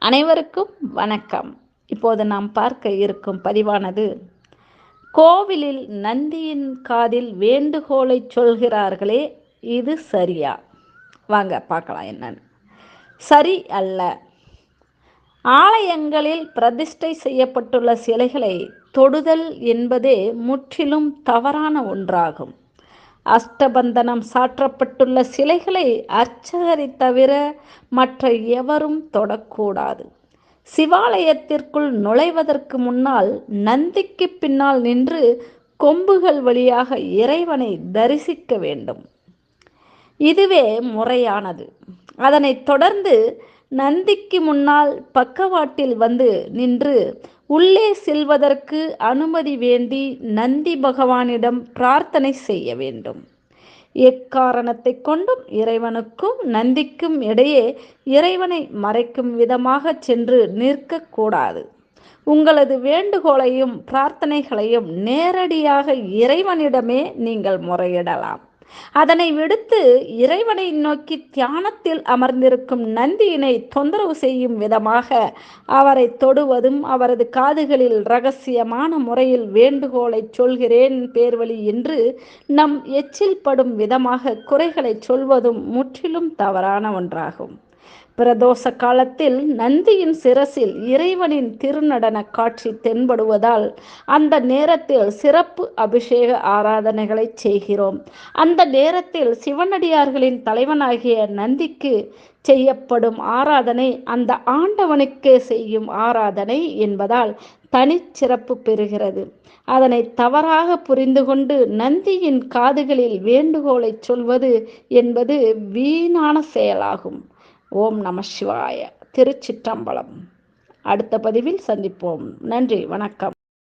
அனைவருக்கும் வணக்கம். இப்போது நாம் பார்க்க இருக்கும் பதிவானது கோவிலில் நந்தியின் காதில் வேண்டுகோளை சொல்கிறார்களே இது சரியா? வாங்க பார்க்கலாம் என்னன்னு. சரி அல்ல. ஆலயங்களில் பிரதிஷ்டை செய்யப்பட்டுள்ள சிலைகளை தொடுதல் என்பதே முற்றிலும் தவறான ஒன்றாகும். அஷ்டபந்தனம் சாற்றப்பட்டுள்ள சிலைகளை அர்ச்சகரை தவிர மற்ற எவரும் தொடக்கூடாது. சிவாலயத்திற்குள் நுழைவதற்கு முன்னால் நந்திக்கு பின்னால் நின்று கொம்புகள் வழியாக இறைவனை தரிசிக்க வேண்டும். இதுவே முறையானது. அதனைத் தொடர்ந்து நந்திக்கு முன்னால் பக்கவாட்டில் வந்து நின்று உள்ளே செல்வதற்கு அனுமதி வேண்டி நந்தி பகவானிடம் பிரார்த்தனை செய்ய வேண்டும். எக்காரணத்தை கொண்டும் இறைவனுக்கும் நந்திக்கும் இடையே இறைவனை மறைக்கும் விதமாக சென்று நிற்கக்கூடாது. உங்களது வேண்டுகோளையும் பிரார்த்தனைகளையும் நேரடியாக இறைவனிடமே நீங்கள் முறையிடலாம். அதனை விடுத்து இறைவனை நோக்கி தியானத்தில் அமர்ந்திருக்கும் நந்தியினை தொந்தரவு செய்யும் விதமாக அவரை தொடுவதும் அவரது காதுகளில் ரகசியமான முறையில் வேண்டுகோளை சொல்கிறேன் பேர்வழி என்று நம் எச்சில் படும் விதமாக குறைகளை சொல்வதும் முற்றிலும் தவறான ஒன்றாகும். பிரதோஷ காலத்தில் நந்தியின் சிரசில் இறைவனின் திருநடன காட்சி தென்படுவதால் அந்த நேரத்தில் சிறப்பு அபிஷேக ஆராதனைகளை செய்கிறோம். அந்த நேரத்தில் சிவனடியார்களின் தலைவனாகிய நந்திக்கு செய்யப்படும் ஆராதனை அந்த ஆண்டவனுக்கே செய்யும் ஆராதனை என்பதால் தனிச்சிறப்பு பெறுகிறது. அதனை தவறாக புரிந்து கொண்டு நந்தியின் காதுகளில் வேண்டுகோளை சொல்வது என்பது வீணான செயலாகும். ஓம் நம சிவாய. திருச்சிற்றம்பலம். அடுத்த பதிவில் சந்திப்போம். நன்றி வணக்கம்.